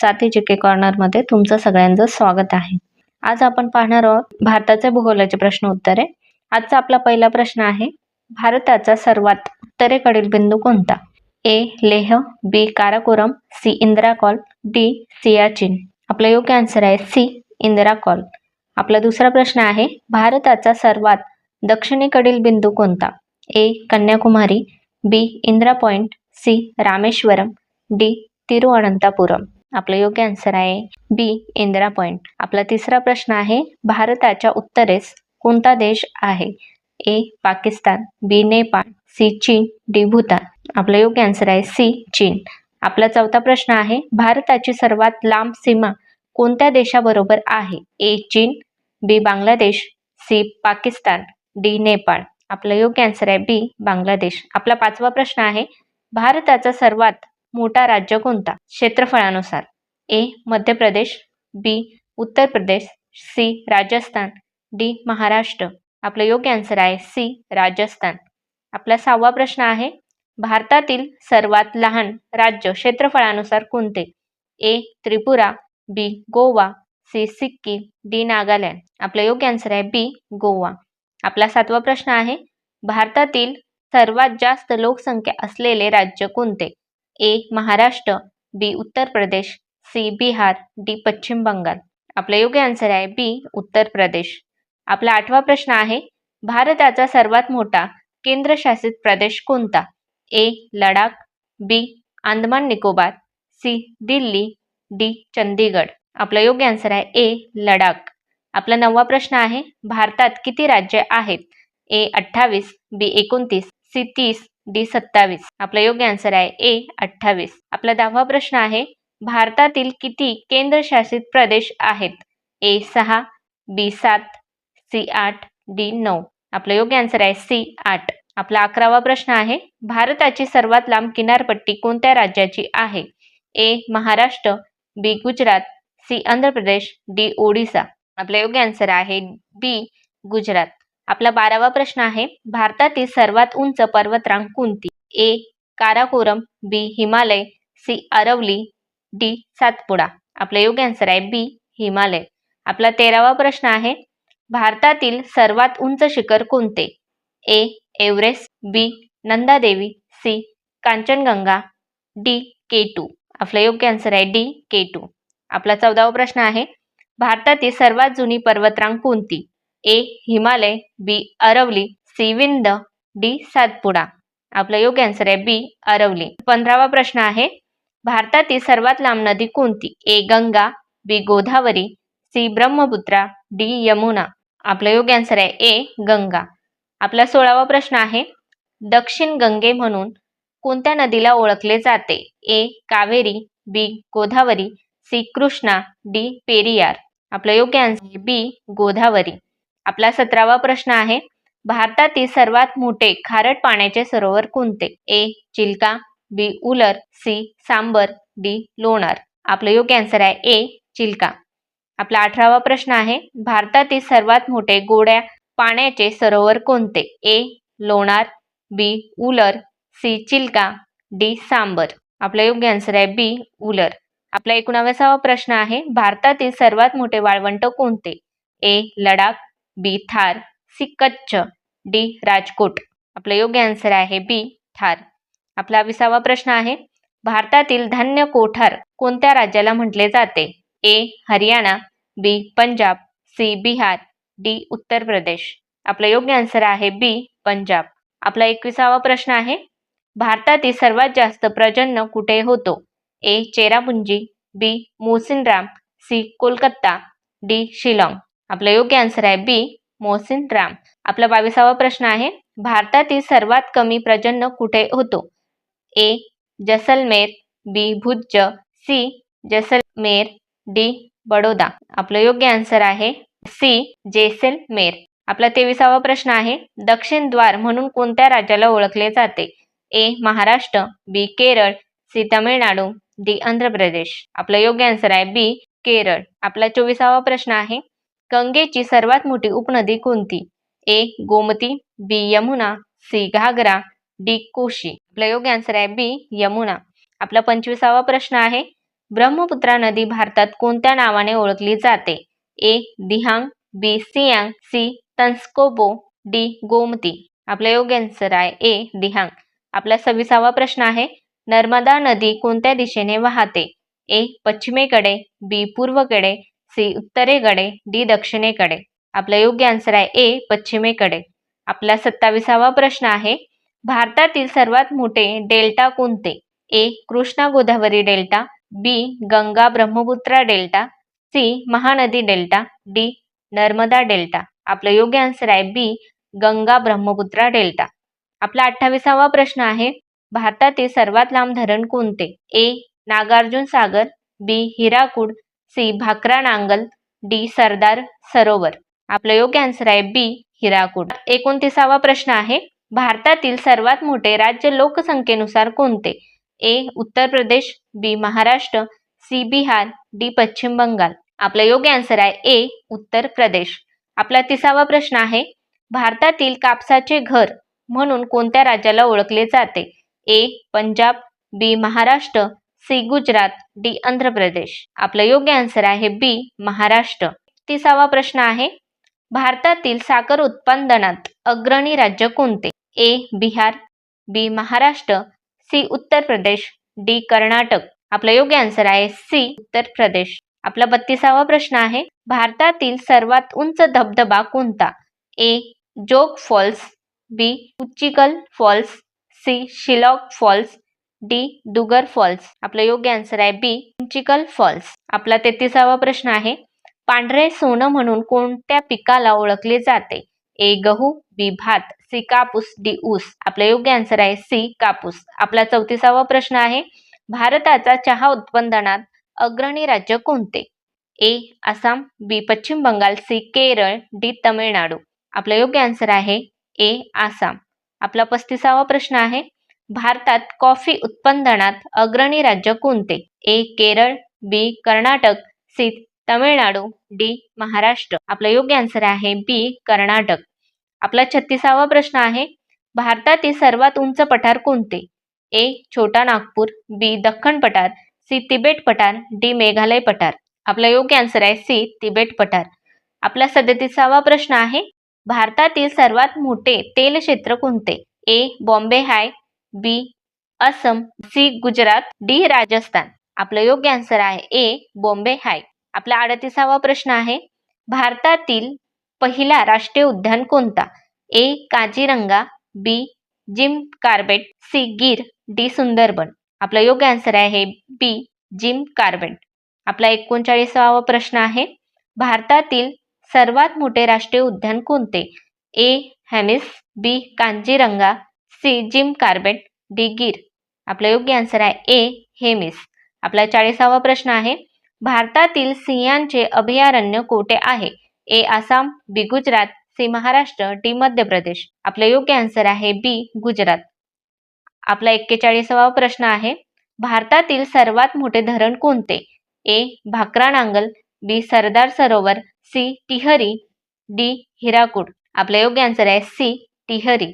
साथी के कॉर्नरमध्ये तुमचं सगळ्यांचं स्वागत आहे. आज आपण पाहणार आहोत भारताचे भूगोलाचे प्रश्न उत्तरे. आजचा आपला पहिला प्रश्न आहे भारताचा सर्वात उत्तरेकडील बिंदू कोणता? A Leh B Karakoram C Indira col D Siachen. आपला योग्य आन्सर आहे सी इंदिरा कॉल. आपला दुसरा प्रश्न आहे भारताचा सर्वात दक्षिणेकडील बिंदू कोणता? A Kanyakumari B Indira point C Rameswaram D Thiruvananthapuram. आपलं योग्य आन्सर आहे. बी इंदिरा पॉइंट आपला तिसरा प्रश्न आहे भारताच्या उत्तरेस कोणता देश आहे? A Pakistan. B Nepal. C Cheen. D Bhutan. आपलं योग्य आन्सर आहे सी चीन. आपला चौथा प्रश्न आहे भारताची सर्वात लांब सीमा कोणत्या देशाबरोबर आहे? A Cheen. B Bangladesh. C Pakistan. D Nepal. आपलं योग्य आन्सर आहे बी बांगलादेश. आपला पाचवा प्रश्न आहे भारताचा सर्वात मोठा राज्य कोणता? क्षेत्रफळानुसार. ए. Madhya Pradesh B. Uttar Pradesh C. Rajasthan. D. Maharashtra. आपलं योग्य आन्सर आहे सी. राजस्थान. आपला सहावा प्रश्न आहे भारतातील सर्वात लहान राज्य क्षेत्रफळानुसार कोणते? A. Tripura. B. Goa. C. Sikkim D. Nagaland. आपलं योग्य आन्सर आहे बी. गोवा. आपला सातवा प्रश्न आहे भारतातील सर्वात जास्त लोकसंख्या असलेले राज्य कोणते? A Maharashtra B Uttar Pradesh C Bihar D Paschim Bengal. आपलं योग्य आन्सर आहे बी उत्तर प्रदेश. आपला आठवा प्रश्न आहे भारताचा सर्वात मोठा केंद्रशासित प्रदेश कोणता? A Ladakh B Andaman Nicobar C Delhi D Chandigarh आपलं योग्य आन्सर आहे ए लडाख. आपला नववा प्रश्न आहे भारतात किती राज्य आहेत? ए अठ्ठावीस बी एकोणतीस सी तीस डी सत्तावीस. आपलं योग्य आन्सर आहे ए अठ्ठावीस. आपला दहावा प्रश्न आहे भारतातील किती केंद्रशासित प्रदेश आहेत? ए सहा बी सात सी आठ डी नऊ. आपलं योग्य आन्सर आहे सी आठ. आपला अकरावा प्रश्न आहे भारताची सर्वात लांब किनारपट्टी कोणत्या राज्याची आहे? A Maharashtra B Gujarat C Andhra Pradesh D Odisha. आपलं योग्य आन्सर आहे बी गुजरात. आपला बारावा प्रश्न आहे भारतातील सर्वात उंच पर्वतरांग कोणती? A Karakoram B Himalaya C Aravalli D Satpura. आपलं योग्य आन्सर आहे बी हिमालय. आपला तेरावा प्रश्न आहे भारतातील सर्वात उंच शिखर कोणते? A Everest B Nandadevi C Kanchenjunga D K two. आपलं योग्य आन्सर आहे डी के टू. आपला चौदावा प्रश्न आहे भारतातील सर्वात जुनी पर्वतरांग कोणती? A Himalaya B Aravalli C Vindhya D Satpura. आपलं योग्य आन्सर आहे बी अरवली. पंधरावा प्रश्न आहे भारतातील सर्वात लांब नदी कोणती? A Ganga B Godavari C Brahmaputra D Yamuna. आपलं योग्य आन्सर आहे ए गंगा. आपला सोळावा प्रश्न आहे दक्षिण गंगे म्हणून कोणत्या नदीला ओळखले जाते? A Kaveri B Godavari C Krishna D Periyar. आपलं योग्य आन्सर बी गोदावरी. आपला सतरावा प्रश्न आहे. भारतातील सर्वात मोठे खारट पाण्याचे सरोवर कोणते? A Chilka B Wular C Sambhar D Lonar. आपलं योग्य आन्सर आहे ए चिल्का. आपला अठरावा प्रश्न आहे. भारतातील सर्वात मोठे गोड्या पाण्याचे सरोवर कोणते? A Lonar B Wular C Chilka D Sambhar. आपलं योग्य आन्सर आहे बी उलर. आपला एकोणाव्यासावा प्रश्न आहे. भारतातील सर्वात मोठे वाळवंट कोणते? A Ladakh B Thar C Kutch D. Rajkot. आपलं योग्य आन्सर आहे बी. थार. आपला विसावा प्रश्न आहे भारतातील धान्य कोठार कोणत्या राज्याला म्हटले जाते? A. Haryana B. Punjab C. Bihar D. Uttar Pradesh. आपलं योग्य आन्सर आहे बी. पंजाब. आपला एकविसावा प्रश्न आहे भारतातील सर्वात जास्त प्रजनन कुठे होतो? A. Cherrapunji B. Mawsynram C. Kolkata D. Shillong. आपलं योग्य आन्सर आहे बी मोसिनराम आपला बावीसावा प्रश्न आहे भारतातील सर्वात कमी प्रजनन कुठे होतो? A Jaisalmer B Bhuj C Jaisalmer D Baroda. आपलं योग्य आन्सर आहे सी जेसलमेर. आपला तेविसावा प्रश्न आहे दक्षिण द्वार म्हणून कोणत्या राज्याला ओळखले जाते? A Maharashtra B Kerala C Tamilnadu D Andhra Pradesh. आपलं योग्य आन्सर आहे बी केरळ. आपला चोवीसावा प्रश्न आहे गंगेची सर्वात मोठी उपनदी कोणती? A. Gomti B. Yamuna C. Ghaghara D. Kosi. आपला योग्य आन्सर आहे बी. यमुना. आपला पंचवीसावा प्रश्न आहे ब्रह्मपुत्रा नदी भारतात कोणत्या नावाने ओळखली जाते? A. Dihang B. Siang C. Tsangpo D. Gomti. आपला योग्य आन्सर आहे ए. दिहांग. आपला सव्वीसावा प्रश्न आहे नर्मदा नदी कोणत्या दिशेने वाहते? ए. पश्चिमेकडे बी. पूर्वकडे सी उत्तरेकडे डी दक्षिणेकडे. आपला योग्य आन्सर आहे ए पश्चिमेकडे. आपला सत्तावीसावा प्रश्न आहे भारतातील सर्वात मोठे डेल्टा कोणते? A Krishna Godavari delta B Ganga Brahmaputra delta C Mahanadi delta D Narmada delta. आपलं योग्य आन्सर आहे बी गंगा ब्रह्मपुत्रा डेल्टा. आपला अठ्ठावीसावा प्रश्न आहे भारतातील सर्वात लांब धरण कोणते? A Nagarjuna Sagar B Hirakud C. Bhakra Nangal D. Sardar Sarovar. आपलं योग्य आन्सर आहे बी. हिराकूड. एकोणतीसावा प्रश्न आहे भारतातील सर्वात मोठे राज्य लोकसंख्येनुसार कोणते? A. Uttar Pradesh B. Maharashtra C. Bihar D. Paschim Bengal. आपलं योग्य आन्सर आहे ए. उत्तर प्रदेश. आपला तिसावा प्रश्न आहे भारतातील कापसाचे घर म्हणून कोणत्या राज्याला ओळखले जाते? A. Punjab B. Maharashtra C Gujarat D Andhra Pradesh. आपलं योग्य आन्सर आहे बी महाराष्ट्र. तिसावा प्रश्न आहे भारतातील साखर उत्पादनात अग्रणी राज्य कोणते? A Bihar B Maharashtra C Uttar Pradesh D Karnataka. आपलं योग्य आन्सर आहे सी उत्तर प्रदेश. आपला बत्तीसावा प्रश्न आहे भारतातील सर्वात उंच धबधबा कोणता? ए जोग फॉल्स बी उच्चिकल फॉल्स सी शिलॉक फॉल्स डी. दुगर फॉल्स. आपलं योग्य आन्सर आहे बी. चिकल फॉल्स. आपला तेहतीसावा प्रश्न आहे पांढरे सोनं म्हणून कोणत्या पिकाला ओळखले जाते? ए. गहू बी. भात सी. कापूस डी. ऊस. आपलं योग्य आन्सर आहे सी. कापूस. आपला चौतीसावा प्रश्न आहे भारताचा चहा उत्पादनात अग्रणी राज्य कोणते? A. Assam B. Paschim Bengal C. Kerala D. Tamilnadu. आपलं योग्य आन्सर आहे ए. आसाम. आपला पस्तीसावा प्रश्न आहे भारतात कॉफी उत्पादनात अग्रणी राज्य कोणते? A Kerala B Karnataka C Tamilnadu D Maharashtra. आपलं योग्य आन्सर आहे बी कर्नाटक. आपला छत्तीसावा प्रश्न आहे भारतातील सर्वात उंच पठार कोणते? ए छोटा नागपूर बी दख्खन पठार सी तिबेट पठार डी मेघालय पठार. आपला योग्य आन्सर आहे सी तिबेट पठार. आपला सदतीसावा प्रश्न आहे भारतातील सर्वात मोठे तेल क्षेत्र कोणते? A Bombay high B Assam C Gujarat D Rajasthan. आपलं योग्य आन्सर आहे ए बॉम्बे हाय. आपला अडतीसावा प्रश्न आहे भारतातील पहिला राष्ट्रीय उद्यान कोणता? A Kaziranga B Jim Corbett C Gir D Sundarban. आपला योग्य आन्सर आहे बी जिम कार्बेट. आपला एकोणचाळीसावा प्रश्न आहे भारतातील सर्वात मोठे राष्ट्रीय उद्यान कोणते? A Hemis B Kaziranga C Jim Corbett D Gir. आपला योग्य आन्सर आहे ए हेमिस आपला चाळीसावा प्रश्न आहे भारतातील सिंहांचे अभयारण्य कोठे आहे? A Assam B Gujarat C Maharashtra D Madhya Pradesh आपलं योग्य आन्सर आहे बी गुजरात. आपला एक्केचाळीसावा प्रश्न आहे भारतातील सर्वात मोठे धरण कोणते? ए भाकरा नांगल बी सरदार सरोवर सी टिहरी डी हिराकूड. आपलं योग्य आन्सर आहे सी टिहरी.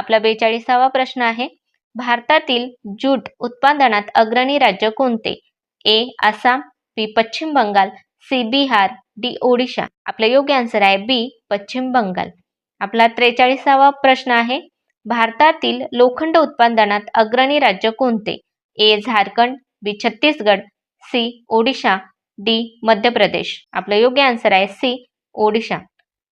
आपला बेचाळीसावा प्रश्न आहे. भारतातील जूट उत्पादनात अग्रणी राज्य कोणते? A. Assam B. Paschim Bengal C. Bihar D. Odisha. आपलं योग्य आन्सर आहे बी. पश्चिम बंगाल. आपला त्रेचाळीसावा प्रश्न आहे. भारतातील लोखंड उत्पादनात अग्रणी राज्य कोणते? A. Jharkhand B. Chhattisgarh C. Odisha D. Madhya Pradesh आपलं योग्य आन्सर आहे सी. ओडिशा.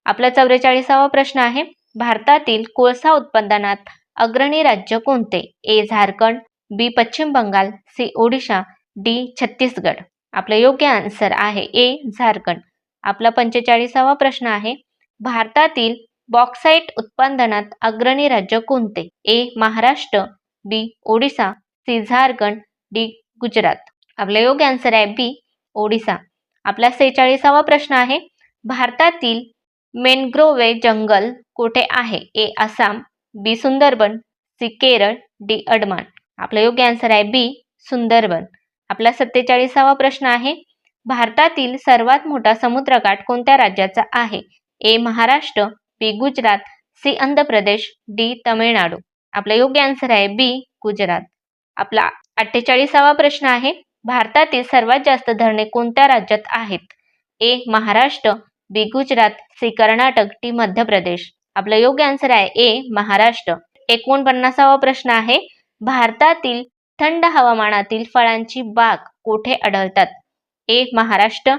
आपला चौवेचाळीसावा प्रश्न आहे. भारतातील कोळसा उत्पादनात अग्रणी राज्य कोणते? A. Jharkhand B. Paschim Bengal C. Odisha D. Chhattisgarh. आपलं योग्य आन्सर आहे ए. झारखंड. आपला पंचेचाळीसावा प्रश्न आहे भारतातील बॉक्साईट उत्पादनात अग्रणी राज्य कोणते? A. Maharashtra B. Odisha C. Jharkhand D. Gujarat. आपलं योग्य आन्सर आहे बी. ओडिसा आपला सेहेचाळीसावा प्रश्न आहे भारतातील मेनग्रोवे जंगल कुठे आहे? A Assam B Sundarban C Kerala D Andaman. आपलं योग्य आन्सर आहे बी सुंदरबन. आपला सत्तेचाळीसावा प्रश्न आहे भारतातील सर्वात मोठा समुद्रकाठ कोणत्या राज्याचा आहे? A Maharashtra B Gujarat C Andhra Pradesh D Tamilnadu. आपलं योग्य आन्सर आहे बी गुजरात. आपला अठ्ठेचाळीसावा प्रश्न आहे भारतातील सर्वात जास्त धरणे कोणत्या राज्यात आहेत? A Maharashtra B Gujarat C Karnataka D Madhya Pradesh आपलं योग्य आन्सर आहे ए महाराष्ट्र. एकोणपन्नासावा प्रश्न आहे भारतातील थंड हवामानातील फळांची बाग कोठे आढळतात? A Maharashtra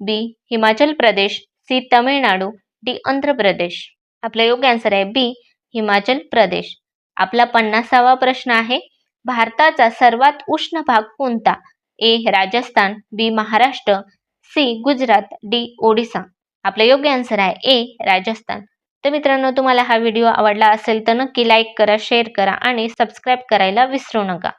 B Himachal Pradesh C Tamil Nadu D Andhra Pradesh आपलं योग्य आन्सर आहे बी हिमाचल प्रदेश. आपला पन्नासावा प्रश्न आहे भारताचा सर्वात उष्ण भाग कोणता? A Rajasthan B Maharashtra C Gujarat D Odisha. आपलं योग्य आन्सर आहे ए राजस्थान. तर मित्रांनो तुम्हाला हा व्हिडिओ आवडला असेल तर नक्की लाईक करा शेअर करा आणि सबस्क्राईब करायला विसरू नका.